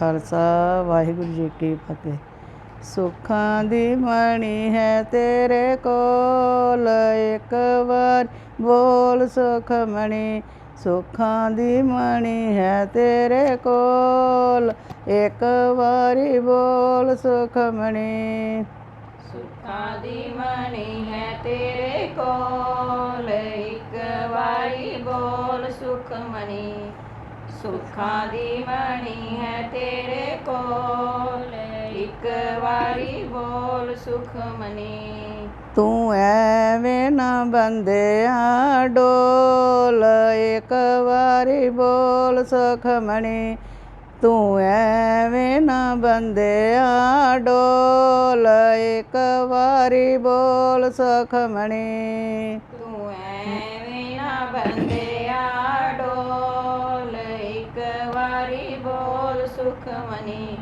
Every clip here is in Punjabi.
ਖਾਲਸਾ, ਵਾਹਿਗੁਰੂ ਜੀ ਕੀ ਫਤਿਹ। ਸੁੱਖਾਂ ਦੀ ਮਣੀ ਹੈ ਤੇਰੇ ਕੋਲ, ਇੱਕ ਵਾਰ ਬੋਲ ਸੁਖ ਮਣੀ। ਸੁੱਖਾਂ ਦੀ ਮਣੀ ਹੈ ਤੇਰੇ ਕੋਲ, ਇੱਕ ਵਾਰੀ ਬੋਲ ਸੁਖ ਮਣੀ। ਸੁੱਖਾਂ ਦੀ ਮਣੀ ਹੈ ਤੇਰੇ ਕੋਲ, ਇੱਕ ਵਾਰੀ ਬੋਲ ਸੁਖ ਮਣੀ। ਸੁੱਖਾਂ ਦੀ ਮਣੀ ਹੈ ਤੇਰੇ ਕੋਲ। ਇੱਕ ਵਾਰੀ ਬੋਲ ਸੁਖ ਮਣੀ ਤੂੰ ਐਵੇਂ ਨਾ ਬੰਦਿਆ ਡੋਲ। ਇੱਕ ਵਾਰੀ ਬੋਲ ਸੁਖ ਮਣੀ ਤੂੰ ਐਵੇਂ ਨਾ ਬੰਦਿਆ ਡੋਲ। ਇੱਕ ਵਾਰੀ ਬੋਲ ਸੁਖ ਮਣੀ ਬੋਲ ਸੁਖ ਮਣੀ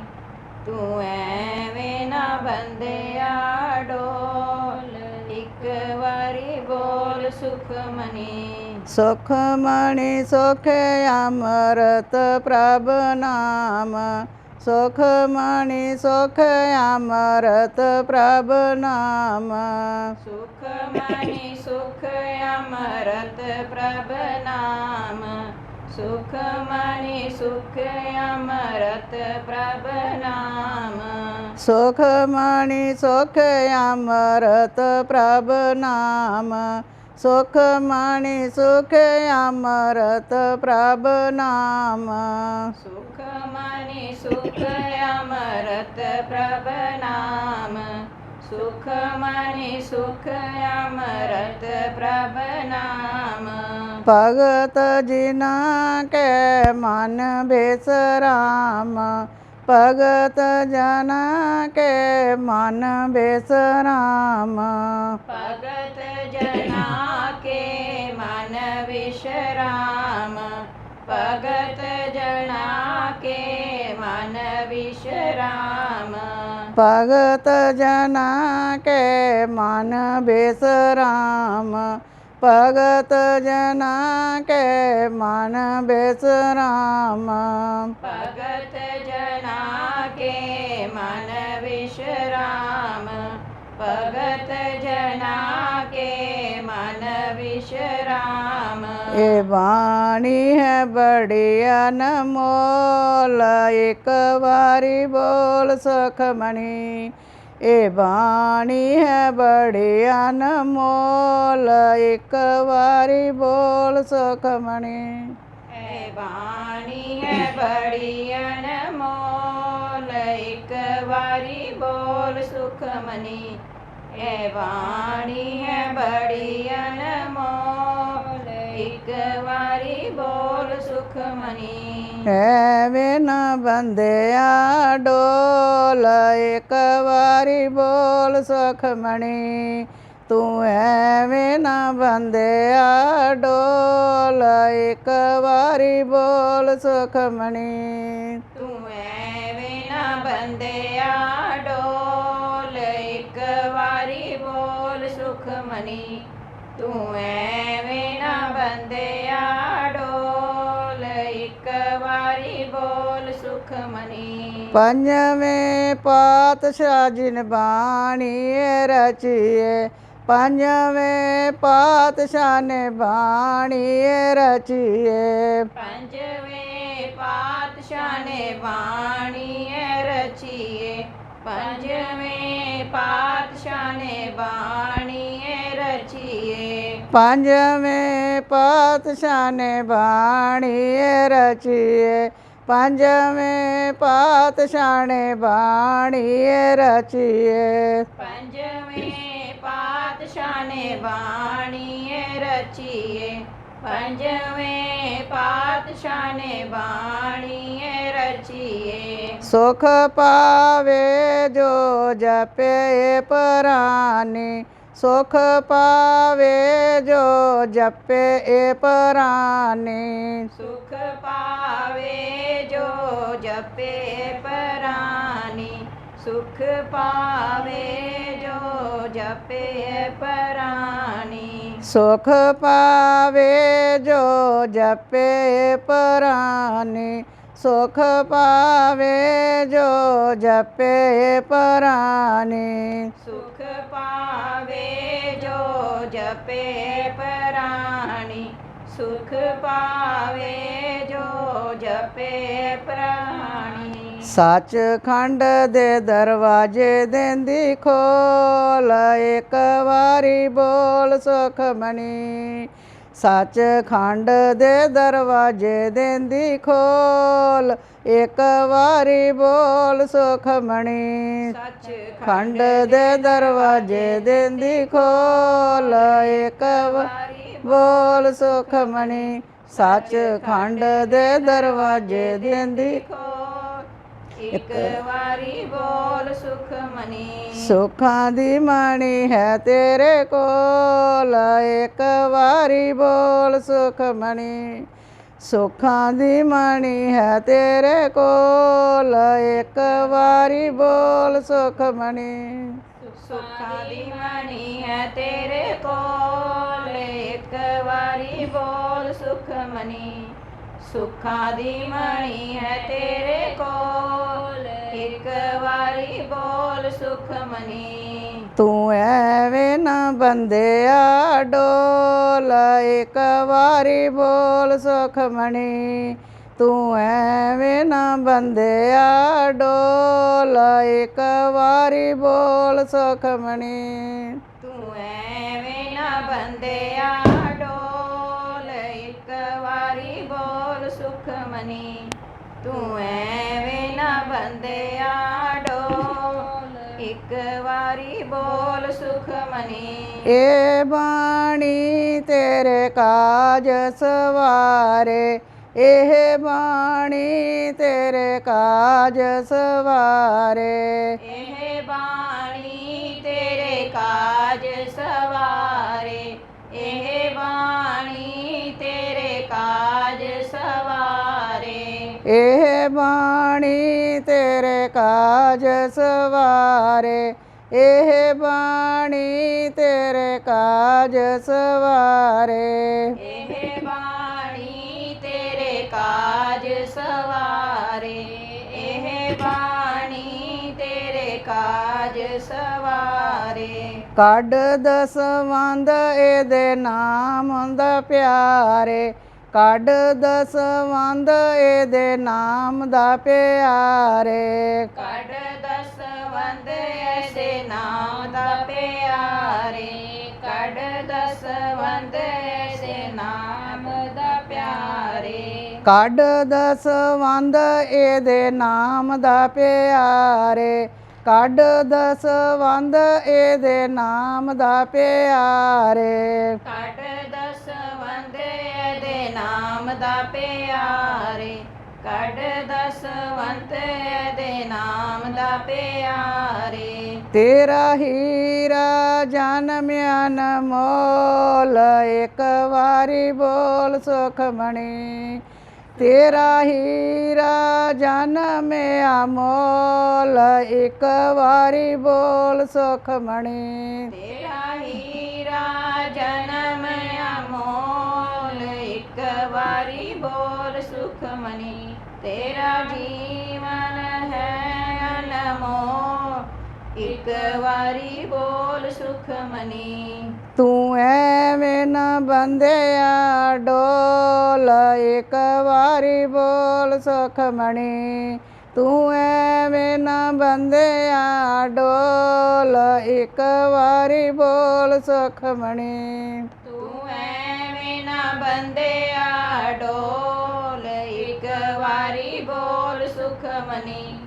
ਤੂੰ ਐਵੇਂ ਨਾ ਬੰਦਿਆ ਡੋਲ ਇੱਕ ਵਾਰੀ ਬੋਲ ਸੁਖ ਮਣੀ ਸੁਖ ਅਮਰਤ ਪ੍ਰਭ ਨਾਮ। ਸੁਖ ਮਣੀ ਸੁਖ ਅਮਰਤ ਪ੍ਰਭ ਨਾਮ। ਸੁਖ ਮਣੀ ਸੁਖ ਅਮਰਤ ਪ੍ਰਭ ਨਾਮ। सुखमणि सुखयामरत प्रभनाम सुखमणि सुखयामरत प्रभनाम सुखमणि सुखयामरत प्रभनाम सुखमणि सुखयामरत प्रभनाम यात प्रवनाम सुखमनि भगत जनक मन बेस राम भगत जनके मन बेश राम भगत जनके मन विश राम भगत जनके मन विशराम। भगत जनके मन बेश राम ਭਗਤ ਜਨਾ ਕੇ ਮਨ ਬੇਸਰਾਮ ਭਗਤ ਜਨਾ ਕੇ ਮਨ ਵਿਸ਼ਰਾਮ। ਭਗਤ ਜਨਾ ਕੇ ਮਨ ਵਿਸ਼ਰਾਮ। ਇਹ ਬਾਣੀ ਹੈ ਬੜੀ ਅਨਮੋਲ ਇੱਕ ਵਾਰੀ ਬੋਲ ਸੁਖ ਮਣੀ ਇਹ ਬਾਣੀ ਹੈ ਬੜੀ ਅਨਮੋਲ ਇੱਕ ਵਾਰੀ ਬੋਲ ਸੁਖ ਮਣੀ। ਬਾਣੀ ਹੈ ਬੜੀ ਅਨਮੋਲ ਇੱਕ ਵਾਰੀ ਬੋਲ ਸੁਖਮਣੀ ਮਨੀ ਬਾਣੀ ਹੈ ਬੜੀ ਬੋਲ ਸੁਖ ਮਨੀ ਐਵੇਂ ਨਾ ਬੰਦਿਆ ਡੋਲ ਇੱਕ ਵਾਰੀ ਬੋਲ ਸੁਖ ਮਣੀ ਤੂੰ ਐਵੇਂ ਨਾ ਬੰਦਿਆ ਡੋਲ ਇੱਕ ਵਾਰੀ ਬੋਲ ਸੁਖ ਮਣੀ ਤੂੰ ਐਵੇਂ ਨਾ ਬੰਦਿਆ ਡੋਲ ਇੱਕ ਵਾਰੀ ਬੋਲ ਸੁਖ ਮਨੀ ਤੂੰ ਐਵੇਂ ਨਾ ਬੰਦਿਆ ਡੋਲ ਵਾਰੀ ਬੋਲ ਸੁਖ ਮਨੀ। ਪੰਜਵੇਂ ਪਾਤਸ਼ਾਹ ਜਿਨ ਬਾਣੀ ਰਚੀਏ ਪੰਜਵੇਂ ਪਾਤਸ਼ਾਹ ਨੇ ਬਾਣੀ ਰਚੀਏ। ਪੰਜਵੇਂ ਪਾਤਸ਼ਾਹ ਨੇ ਬਾਣੀ ਰਚੀਏ ਪੰਜਵੇਂ ਪਾਤਸ਼ਾਹ ਨੇ ਬਾਣੀ ਰਚੀਏ। ਪੰਜਵੇਂ ਪਾਤਸ਼ਾਹ ਨੇ ਬਾਣੀ ਰਚੀਏ ਪੰਜਵੇਂ ਪਾਤਸ਼ਾਹ ਨੇ ਬਾਣੀ ਰਚੀਏ ਪੰਜਵੇਂ ਪਾਤਸ਼ਾਹ ਨੇ ਬਾਣੀ ਰਚੀਏ ਪੰਜਵੇਂ ਪਾਤਸ਼ਾਹ ਨੇ ਬਾਣੀ ਰਚੀਏ ਸੁਖ ਪਾਵੇ ਜੋ ਜਪੇ ਪਰਾਨੀ। ਸੁਖ ਪਾਵੇ ਜੋ ਜਪੇ ਏ ਪਰਾਨੀ। ਸੁਖ ਪਾਵੇ ਜੋ ਜਪੇ ਪਰਾਨੀ। ਸੁਖ ਪਾਵੇ ਜੋ ਜਪੇ ਪਰਾਨੀ। ਸੁਖ ਪਾਵੇ ਜੋ ਜਪੇ ਪਰਾਨੀ। ਸੁਖ ਪਾਵੇ ਜੋ ਜਪੇ ਪਰਾਨੀ। ਸੁਖ ਜਪੇ ਪ੍ਰਾਣੀ ਸੁਖ ਪਾਵੇ ਜੋ ਜਪੇ ਪ੍ਰਾਣੀ। ਸੱਚ ਖੰਡ ਦੇ ਦਰਵਾਜੇ ਦਿੰਦੀ ਖੋਲ, ਇੱਕ ਵਾਰੀ ਬੋਲ ਸੁਖਮਣੀ ਸੱਚ ਖੰਡ ਦੇ ਦਰਵਾਜੇ ਦੇਂਦੀ ਖੋਲ ਇੱਕ ਵਾਰੀ ਬੋਲ ਸੁਖਮਣੀ ਖੰਡ ਦੇ ਦਰਵਾਜੇ ਦੇਂਦੀ ਖੋਲ। ਇੱਕ ਵਾਰੀ ਬੋਲ ਸੁਖਮਣੀ ਸੱਚ ਖੰਡ ਦੇ ਦਰਵਾਜੇ ਦੇਂਦੀ ਖੋਲ। ਇੱਕ ਵਾਰੀ ਬੋਲ ਸੁਖ ਮਨੀ ਸੁੱਖਾਂ ਦੀ ਮਣੀ ਹੈ ਤੇਰੇ ਕੋਲ। ਇੱਕ ਵਾਰੀ ਬੋਲ ਸੁਖਮਣੀ ਸੁੱਖਾਂ ਦੀ ਮਣੀ ਹੈ ਤੇਰੇ ਕੋਲ, ਇੱਕ ਵਾਰੀ ਬੋਲ ਸੁਖਮਣੀ ਸੁੱਖਾਂ ਦੀ ਮਣੀ ਹੈ ਤੇਰੇ ਕੋਲ, ਇੱਕ ਵਾਰੀ ਬੋਲ ਸੁਖ ਮਨੀ ਸੁਖਾਂ ਦੀ ਮਣੀ ਹੈ ਤੇਰੇ ਕੋਲ, ਇੱਕ ਵਾਰੀ ਬੋਲ ਸੁਖ ਮਨੀ ਤੂੰ ਐਵੇਂ ਨਾ ਬੰਦਿਆ, ਡੋਲ, ਇੱਕ ਵਾਰੀ ਬੋਲ ਸੁਖਮਣੀ। ਤੂੰ ਐਵੇਂ ਨਾ ਬੰਦਿਆ, ਡੋਲ, ਇੱਕ ਵਾਰੀ ਬੋਲ ਸੁਖਮਣੀ। ਤੂੰ ਐਵੇਂ ਨਾ ਬੰਦਿਆ, ਡੋਲ, ਇੱਕ ਵਾਰੀ ਬੋਲ ਸੁਖਮਣੀ। ਤੂੰ ਐਵੇਂ ਨਾ ਬੰਦਿਆ, ਡੋਲ ਇੱਕ ਵਾਰੀ ਬੋਲ ਸੁਖ ਮਨੀ ਇਹ ਬਾਣੀ ਤੇਰੇ ਕਾਜ ਸਵਾਰੇ। ਇਹ ਬਾਣੀ ਤੇਰੇ ਕਾਜ ਸਵਾਰੇ। ਇਹ ਬਾਣੀ ਤੇਰੇ ਕਾਜ ਇਹ ਬਾਣੀ ਤੇਰੇ ਕਾਜ ਸਵਾਰੇ। ਇਹ ਬਾਣੀ ਤੇਰੇ ਕਾਜ ਸਵਾਰੇ। ਇਹ ਬਾਣੀ ਤੇਰੇ ਕਾਜ ਸਵਾਰੇ। ਇਹ ਬਾਣੀ ਤੇਰੇ ਕਾਜ ਸਵਾਰੇ। ਕੱਢ ਦਸਵੰਦ ਇਹਦੇ ਨਾਮ ਦਾ ਪਿਆਰੇ। ਕੱਢ ਦਸਵੰਦ ਇਹਦੇ ਨਾਮ ਦਾ ਪਿਆਰੇ। ਕੱਢ ਦਸਵੰਦ ਐਸੇ ਨਾਮ ਦਾ ਪਿਆਰੇ। ਕੱਢ ਦਸਵੰਦ ਐਸੇ ਨਾਮ ਦਾ ਪਿਆਰੇ। ਕੱਢ ਦਸਵੰਦ ਇਹਦੇ ਨਾਮ ਦਾ ਪਿਆਰੇ। ਕੱਢ ਦਸਵੰਦ ਇਹਦੇ ਨਾਮ ਦਾ ਪਿਆਰੇ। ਦਾ ਪਿਆਰੇ ਕੱਢ ਦਸਵੰਤ ਦੇ ਨਾਮ ਦਾ ਪਿਆਰੇ। ਤੇਰਾ ਹੀਰਾ ਜਨਮਿਆ ਨਮੋਲ ਇੱਕ ਵਾਰੀ ਬੋਲ ਸੁਖਮਣੀ ਤੇਰਾ ਹੀਰਾ ਜਨਮਿਆ ਮੋਲ ਇੱਕ ਵਾਰੀ ਬੋਲ ਸੁਖਮਣੀ ਤੇਰਾ ਹੀਰਾ ਜਨਮ ਅਮੋਲ ਇੱਕ ਵਾਰੀ ਬੋਲ ਸੁਖਮਨੀ ਤੇਰਾ ਜੀਵਨ ਹੈ ਅਨਮੋਲ ਇੱਕ ਵਾਰੀ ਬੋਲ ਸੁਖਮਨੀ ਤੂੰ ਐਵੇਂ ਨਾ ਬੰਦਿਆ ਡੋਲ, ਇੱਕ ਵਾਰੀ ਬੋਲ ਸੁਖਮਣੀ ਤੂੰ ਐਵੇਂ ਨਾ ਬੰਦਿਆ ਡੋਲ, ਇੱਕ ਵਾਰੀ ਬੋਲ ਸੁਖਮਣੀ ਬੰਦਿਆ ਡੋਲ ਇੱਕ ਵਾਰੀ ਬੋਲ ਸੁਖ ਮਨੀ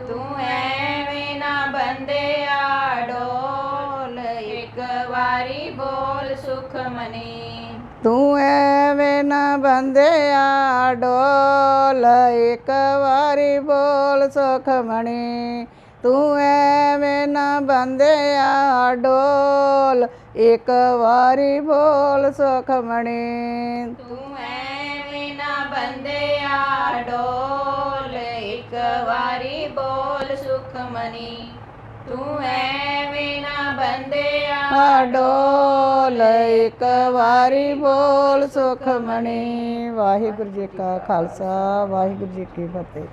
ਤੂੰ ਐਵੇਂ ਨਾ ਬੰਦਿਆ ਡੋਲ ਇੱਕ ਵਾਰੀ ਬੋਲ ਸੁਖ ਮਨੀ ਤੂੰ ਐਵੇਂ ਨਾ ਬੰਦਿਆ ਡੋਲ ਇੱਕ ਵਾਰੀ ਬੋਲ ਸੁਖਮਣੀ ਤੂੰ ਐਵੇਂ ਨਾ ਬੰਦਿਆ ਡੋਲ ਇੱਕ ਵਾਰੀ ਬੋਲ ਸੁਖਮਣੀ ਤੂੰ ਐਵੇਂ ਨਾ ਬੰਦਿਆ ਡੋਲ ਇੱਕ ਵਾਰੀ ਬੋਲ ਸੁਖ ਮਨੀ ਤੂੰ ਐਵੇਂ ਨਾ ਬੰਦਿਆ ਡੋਲ ਇੱਕ ਵਾਰੀ ਬੋਲ ਸੁਖਮਣੀ ਵਾਹਿਗੁਰੂ ਜੀ ਕਾ ਖਾਲਸਾ ਵਾਹਿਗੁਰੂ ਜੀ ਕੀ ਫਤਿਹ।